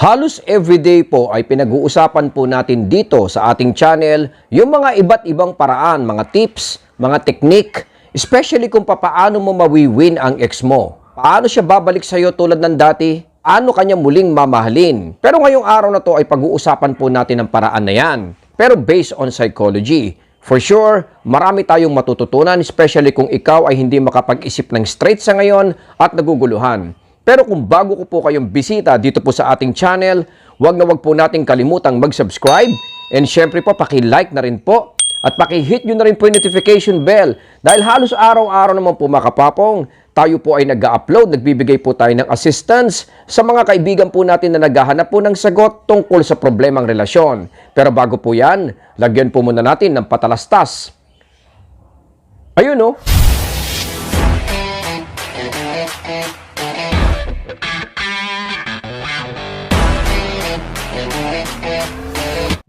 Halos everyday po ay pinag-uusapan po natin dito sa ating channel yung mga iba't ibang paraan, mga tips, mga teknik, especially kung papaano mo mawiwin ang ex mo. Paano siya babalik sa'yo tulad ng dati? Ano kanya muling mamahalin? Pero ngayong araw na to ay pag-uusapan po natin ang paraan na yan. Pero based on psychology. For sure, marami tayong matututunan especially kung ikaw ay hindi makapag-isip ng straight sa ngayon at naguguluhan. Pero kung bago ko po kayong bisita dito po sa ating channel, wag na wag po nating kalimutang mag-subscribe and syempre po paki-like na rin po at paki-hit nyo na rin po yung notification bell dahil halos araw-araw naman po makapapong tayo po ay nag-upload, nagbibigay po tayo ng assistance sa mga kaibigan po natin na naghahanap po ng sagot tungkol sa problemang relasyon. Pero bago po yan, lagyan po muna natin ng patalastas. Ayun no?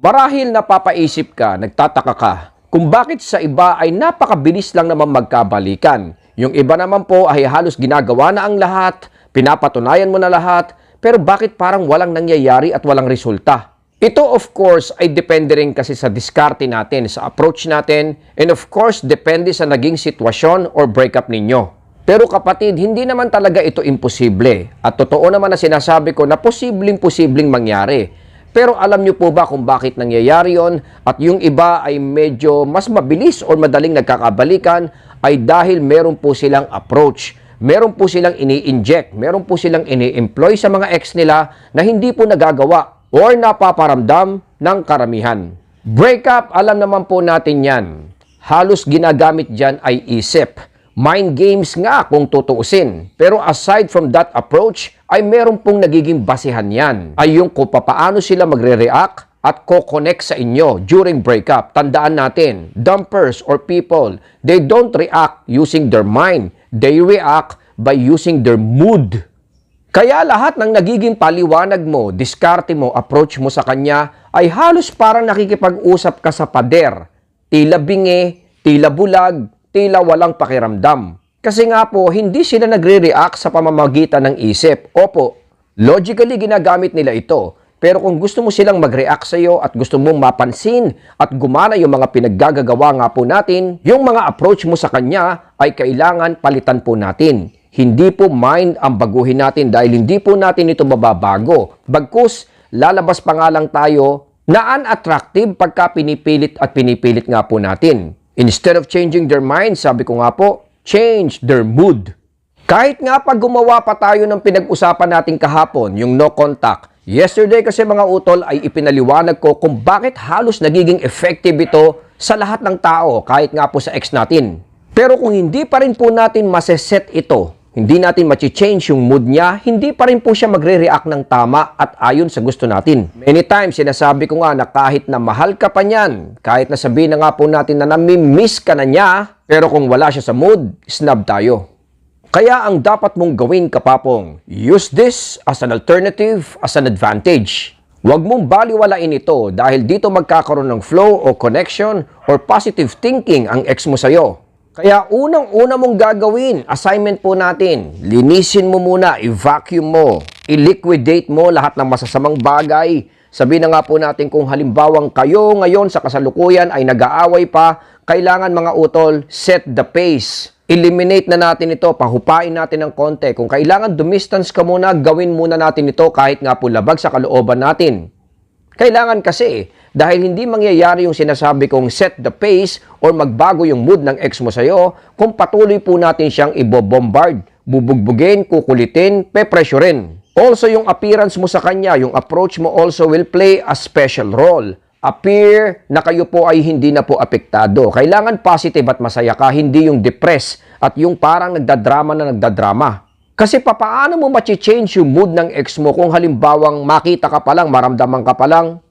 Marahil napapaisip ka, nagtataka ka, kung bakit sa iba ay napakabilis lang naman magkabalikan. Yung iba naman po ay halos ginagawa na ang lahat, pinapatunayan mo na lahat, pero bakit parang walang nangyayari at walang resulta? Ito of course ay depende rin kasi sa diskarte natin, sa approach natin, and of course depende sa naging sitwasyon or breakup ninyo. Pero kapatid, hindi naman talaga ito imposible. At totoo naman na sinasabi ko na posibleng-posibleng mangyari. Pero alam niyo po ba kung bakit nangyayari yon at yung iba ay medyo mas mabilis o madaling nagkakabalikan ay dahil meron po silang approach. Meron po silang ini-inject, meron po silang ini-employ sa mga ex nila na hindi po nagagawa or napaparamdam ng karamihan. Breakup, alam naman po natin yan. Halos ginagamit dyan ay isip. Mind games nga kung tutuusin. Pero aside from that approach, ay meron pong nagiging basihan yan. Ay yung kung papaano sila magre-react at ko-connect sa inyo during breakup. Tandaan natin, dumpers or people, they don't react using their mind. They react by using their mood. Kaya lahat ng nagiging paliwanag mo, diskarte mo, approach mo sa kanya ay halos parang nakikipag-usap ka sa pader. Tila bingi, tila bulag, tila walang pakiramdam. Kasi nga po, hindi sila nagre-react sa pamamagitan ng isip. Opo, logically ginagamit nila ito. Pero kung gusto mo silang mag-react sa iyo at gusto mong mapansin at gumana yung mga pinaggagawa nga po natin, yung mga approach mo sa kanya ay kailangan palitan po natin. Hindi po mind ang baguhin natin dahil hindi po natin ito mababago. Bagkus, lalabas pa nga lang tayo na unattractive pagka pinipilit at pinipilit nga po natin. Instead of changing their mind, sabi ko nga po, change their mood. Kahit nga pag gumawa pa tayo ng pinag-usapan natin kahapon, yung no contact, yesterday kasi mga utol ay ipinaliwanag ko kung bakit halos nagiging effective ito sa lahat ng tao, kahit nga po sa ex natin. Pero kung hindi pa rin po natin maseset ito, hindi natin machi-change yung mood niya, hindi pa rin po siya magre-react ng tama at ayon sa gusto natin. Many times, sinasabi ko nga na kahit na mahal ka pa niyan, kahit na sabihin na nga po natin na nami-miss ka na niya, pero kung wala siya sa mood, snub tayo. Kaya ang dapat mong gawin kapapong, use this as an alternative, as an advantage. Huwag mong baliwalain ito dahil dito magkakaroon ng flow o connection or positive thinking ang ex mo sa'yo. Kaya unang-una mong gagawin, assignment po natin, linisin mo muna, i-vacuum mo, i-liquidate mo lahat ng masasamang bagay. Sabi na nga po natin kung halimbawang kayo ngayon sa kasalukuyan ay nag-aaway pa, kailangan mga utol, set the pace. Eliminate na natin ito, pahupain natin ng konti. Kung kailangan dumistance ka muna, gawin muna natin ito kahit nga po labag sa kalooban natin. Kailangan kasi, dahil hindi mangyayari yung sinasabi kong set the pace or magbago yung mood ng ex mo sa'yo kung patuloy po natin siyang ibobombard, bubugbugin, kukulitin, pepressurein. Also, yung appearance mo sa kanya, yung approach mo also will play a special role. Appear na kayo po ay hindi na po apektado. Kailangan positive at masaya ka, hindi yung depress at yung parang nagdadrama na nagdadrama. Kasi papaano mo machi-change yung mood ng ex mo kung halimbawang makita ka pa lang, maramdaman ka pa lang,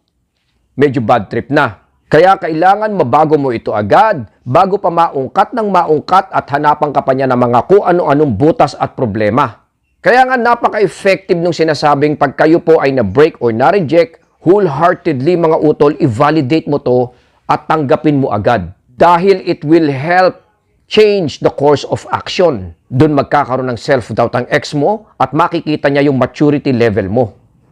medyo bad trip na. Kaya kailangan mabago mo ito agad bago pa maungkat ng maungkat at hanapan ka pa niya ng mga kung ano-anong butas at problema. Kaya nga napaka-effective nung sinasabing pag kayo po ay na-break or na-reject, wholeheartedly mga utol, i-validate mo to at tanggapin mo agad. Dahil it will help change the course of action. Doon magkakaroon ng self-doubt ang ex mo at makikita niya yung maturity level mo.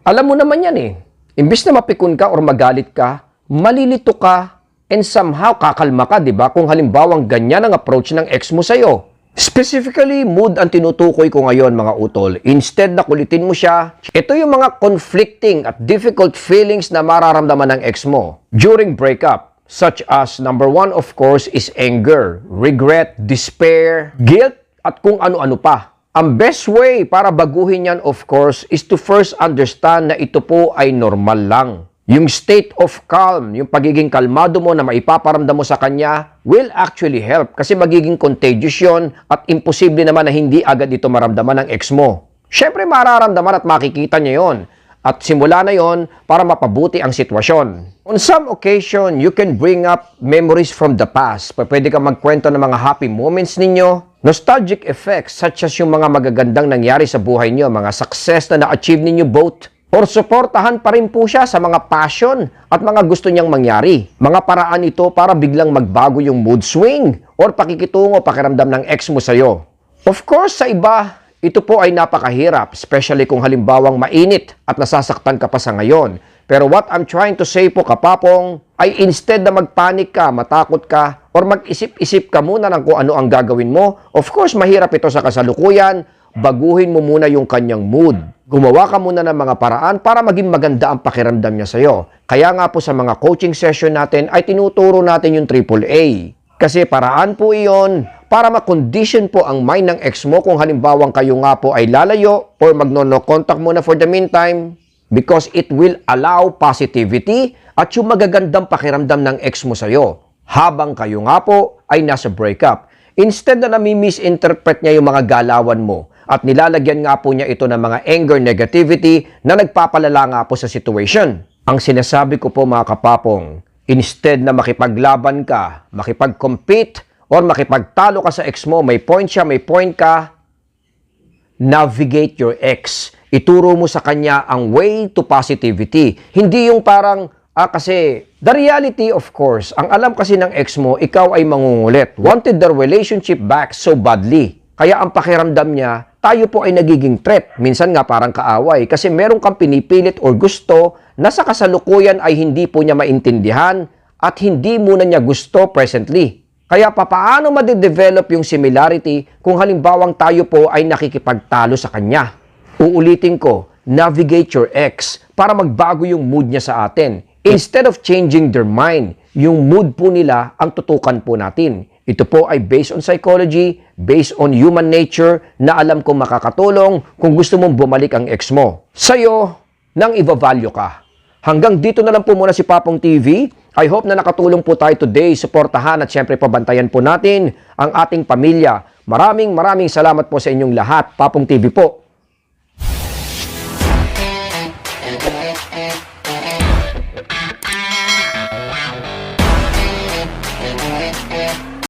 Alam mo naman yan eh. Imbis na mapikon ka or magalit ka, malilito ka and somehow kakalma ka, di ba? Kung halimbawang ganyan ang approach ng ex mo sa'yo. Specifically, mood ang tinutukoy ko ngayon mga utol. Instead na kulitin mo siya, ito yung mga conflicting at difficult feelings na mararamdaman ng ex mo during breakup. Such as, number one of course is anger, regret, despair, guilt, at kung ano-ano pa. Ang best way para baguhin yan of course is to first understand na ito po ay normal lang. Yung state of calm, yung pagiging kalmado mo na maipaparamdam mo sa kanya will actually help kasi magiging contagious yun at imposible naman na hindi agad ito maramdaman ng ex mo. Siyempre mararamdaman at makikita niya yon at simula na yon para mapabuti ang sitwasyon. On some occasion, you can bring up memories from the past. Pa- Pwede kang magkwento ng mga happy moments ninyo, nostalgic effects such as yung mga magagandang nangyari sa buhay niyo, mga success na na-achieve ninyo both, or suportahan pa rin po siya sa mga passion at mga gusto niyang mangyari. Mga paraan ito para biglang magbago yung mood swing or pakikitungo pakiramdam ng ex mo sa'yo. Of course, sa iba, ito po ay napakahirap, especially kung halimbawang mainit at nasasaktan ka pa sa ngayon. Pero what I'm trying to say po kapapong, ay instead na magpanik ka, matakot ka, or mag-isip-isip ka muna ng kung ano ang gagawin mo, of course, mahirap ito sa kasalukuyan, baguhin mo muna yung kanyang mood. Gumawa ka muna ng mga paraan para maging maganda ang pakiramdam niya sa'yo. Kaya nga po sa mga coaching session natin ay tinuturo natin yung AAA. Kasi paraan po iyon para makondition po ang mind ng ex mo kung halimbawang kayo nga po ay lalayo or magno-no contact muna for the meantime because it will allow positivity at yung magagandang pakiramdam ng ex mo sa'yo habang kayo nga po ay nasa breakup. Instead na nami-misinterpret niya yung mga galawan mo at nilalagyan nga po niya ito ng mga anger negativity na nagpapalala nga po sa situation. Ang sinasabi ko po mga kapapong, instead na makipaglaban ka, makipag-compete, or makipagtalo ka sa ex mo, may point siya, may point ka, navigate your ex. Ituro mo sa kanya ang way to positivity. Hindi yung parang, ah kasi, the reality of course, ang alam kasi ng ex mo, ikaw ay mangungulit. Wanted the relationship back so badly. Kaya ang pakiramdam niya, tayo po ay nagiging threat. Minsan nga parang kaaway kasi meron kang pinipilit or gusto na sa kasalukuyan ay hindi po niya maintindihan at hindi muna niya gusto presently. Kaya papaano madidevelop yung similarity kung halimbawang tayo po ay nakikipagtalo sa kanya? Uulitin ko, navigate your ex para magbago yung mood niya sa atin. Instead of changing their mind, yung mood po nila ang tutukan po natin. Ito po ay based on psychology, based on human nature, na alam kong makakatulong kung gusto mong bumalik ang ex mo. Sa'yo, nang ibavalue ka. Hanggang dito na lang po muna si Papong TV. I hope na nakatulong po tayo today. Suportahan at syempre pabantayan po natin ang ating pamilya. Maraming maraming salamat po sa inyong lahat. Papong TV po.